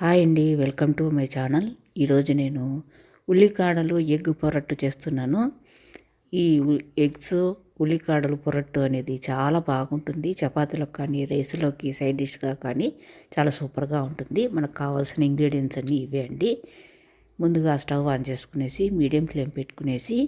Hi అండి welcome to my channel. ఈరోజు నేను ఉల్లికాడలు ఎగ్ పొరట్టు చేస్తున్నాను. ఈ ఎగ్స్ ఉల్లికాడలు పొరట్టు అనేది చాలా బాగుంటుంది. చపాతీలకు కానీ రైస్లోకి సైడ్ డిష్గా కానీ చాలా సూపర్గా ఉంటుంది. మనకు కావాల్సిన ఇంగ్రీడియంట్స్ అన్నీ ఇవే అండి. ముందుగా స్టవ్ ఆన్ చేసుకునేసి మీడియం ఫ్లేమ్ పెట్టుకునేసి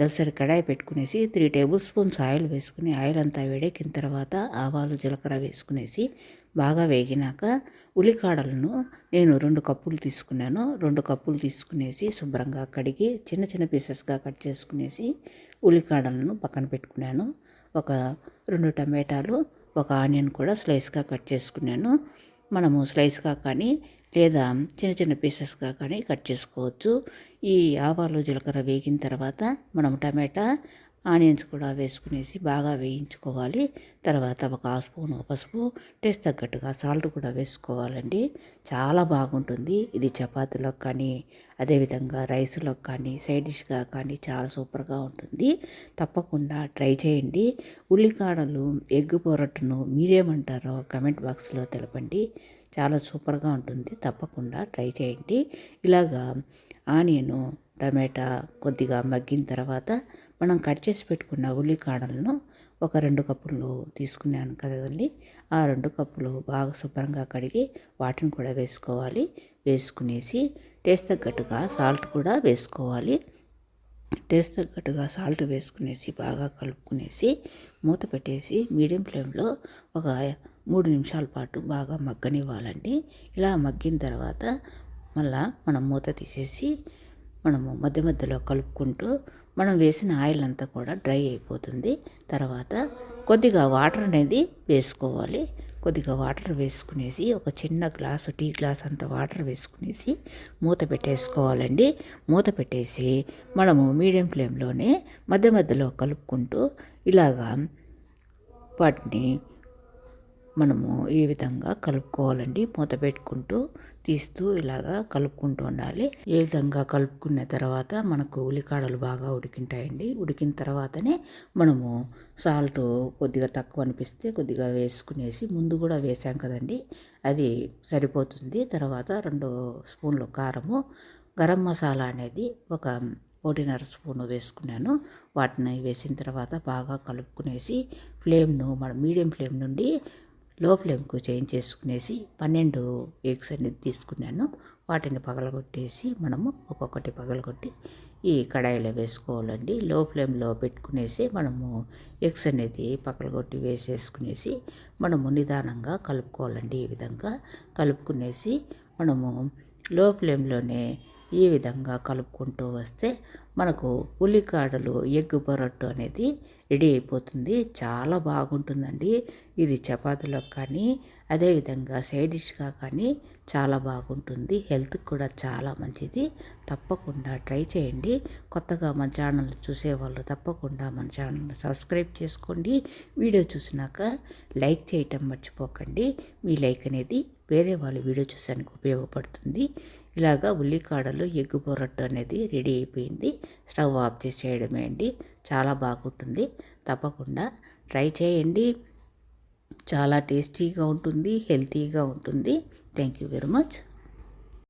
దసరి కడాయి పెట్టుకునేసి త్రీ టేబుల్ స్పూన్స్ ఆయిల్ వేసుకుని ఆయిల్ అంతా వేడెక్కిన తర్వాత ఆవాలు జీలకర్ర వేసుకునేసి బాగా వేగినాక ఉల్లికాడలను నేను రెండు కప్పులు తీసుకున్నాను. రెండు కప్పులు తీసుకునేసి శుభ్రంగా కడిగి చిన్న చిన్న పీసెస్గా కట్ చేసుకునేసి ఉల్లికాడలను పక్కన పెట్టుకున్నాను. ఒక రెండు టమాటాలు ఒక ఆనియన్ కూడా స్లైస్గా కట్ చేసుకున్నాను. మనము స్లైస్గా కానీ లేదా చిన్న చిన్న పీసెస్గా కానీ కట్ చేసుకోవచ్చు. ఈ ఆవాలు జీలకర్ర వేగిన తర్వాత మనం టమాటా ఆనియన్స్ కూడా వేసుకునేసి బాగా వేయించుకోవాలి. తర్వాత ఒక హాఫ్ స్పూన్ పసుపు టేస్ట్ తగ్గట్టుగా సాల్ట్ కూడా వేసుకోవాలండి. చాలా బాగుంటుంది. ఇది చపాతీలో కానీ అదేవిధంగా రైస్లోకి కానీ సైడ్ డిష్గా కానీ చాలా సూపర్గా ఉంటుంది. తప్పకుండా ట్రై చేయండి. ఉల్లికాడలు ఎగ్ పొరట్టును మీరేమంటారో కమెంట్ బాక్స్లో తెలపండి. చాలా సూపర్గా ఉంటుంది. తప్పకుండా ట్రై చేయండి. ఇలాగా ఆనియను టమాటా కొద్దిగా మగ్గిన తర్వాత మనం కట్ చేసి పెట్టుకున్న ఉల్లికాడలను ఒక రెండు కప్పులు తీసుకున్నాను కదండి. ఆ రెండు కప్పులు బాగా శుభ్రంగా కడిగి వాటిని కూడా వేసుకోవాలి. వేసుకునేసి టేస్ట్ తగ్గట్టుగా సాల్ట్ కూడా వేసుకోవాలి. టేస్ట్ తగ్గట్టుగా సాల్ట్ వేసుకునేసి బాగా కలుపుకునేసి మూత పెట్టేసి మీడియం ఫ్లేమ్లో ఒక మూడు నిమిషాల పాటు బాగా మగ్గనివ్వాలండి. ఇలా మగ్గిన తర్వాత మళ్ళా మనం మూత తీసేసి మనము మధ్య మధ్యలో కలుపుకుంటూ మనం వేసిన ఆయిల్ అంతా కూడా డ్రై అయిపోతుంది. తర్వాత కొద్దిగా వాటర్ అనేది వేసుకోవాలి. కొద్దిగా వాటర్ వేసుకునేసి ఒక చిన్న గ్లాసు టీ గ్లాస్ అంత వాటర్ వేసుకునేసి మూత పెట్టేసుకోవాలండి. మూత పెట్టేసి మనము మీడియం ఫ్లేమ్లోనే మధ్య మధ్యలో కలుపుకుంటూ ఇలాగా వాటిని మనము ఈ విధంగా కలుపుకోవాలండి. మూత పెట్టుకుంటూ తీస్తూ ఇలాగా కలుపుకుంటూ ఉండాలి. ఏ విధంగా కలుపుకున్న తర్వాత మనకు ఉల్లికాడలు బాగా ఉడికింటాయండి. ఉడికిన తర్వాతనే మనము సాల్ట్ కొద్దిగా తక్కువ అనిపిస్తే కొద్దిగా వేసుకునేసి ముందు కూడా వేసాం కదండి. అది సరిపోతుంది. తర్వాత రెండు స్పూన్లు కారము గరం మసాలా అనేది ఒక ఒకటిన్నర స్పూన్ వేసుకున్నాను. వాటిని వేసిన తర్వాత బాగా కలుపుకునేసి ఫ్లేమ్ను మన మీడియం ఫ్లేమ్ నుండి లో ఫ్లేమ్కు చేంజ్ చేసుకునేసి పన్నెండు ఎగ్స్ అనేది తీసుకున్నాను. వాటిని పగలగొట్టేసి మనము ఒక్కొక్కటి పగలగొట్టి ఈ కడాయిలో వేసుకోవాలండి. లో ఫ్లేమ్లో పెట్టుకునేసి మనము ఎగ్స్ అనేది పగలగొట్టి వేసేసుకునేసి మనము నిదానంగా కలుపుకోవాలండి ఈ విధంగా. కలుపుకునేసి మనము లో ఫ్లేమ్లోనే ఈ విధంగా కలుపుకుంటూ వస్తే మనకు ఉల్లికాడలు ఎగ్ పొరట్టు అనేది రెడీ అయిపోతుంది. చాలా బాగుంటుందండి. ఇది చపాతీలకు కానీ అదేవిధంగా సైడ్ డిష్గా కానీ చాలా బాగుంటుంది. హెల్త్కి కూడా చాలా మంచిది. తప్పకుండా ట్రై చేయండి. కొత్తగా మన ఛానల్ చూసేవాళ్ళు తప్పకుండా మన ఛానల్ని సబ్స్క్రైబ్ చేసుకోండి. వీడియో చూసినాక లైక్ చేయటం మర్చిపోకండి. మీ లైక్ అనేది వేరే వాళ్ళు వీడియో చూసానికి ఉపయోగపడుతుంది. ఇలాగా ఉల్లికాడలు ఎగ్గు పొరట్టు అనేది రెడీ అయిపోయింది. స్టవ్ ఆఫ్ చేసేయడమే అండి. చాలా బాగుంటుంది. తప్పకుండా ట్రై చేయండి. చాలా టేస్టీగా ఉంటుంది హెల్తీగా ఉంటుంది. Thank you very much.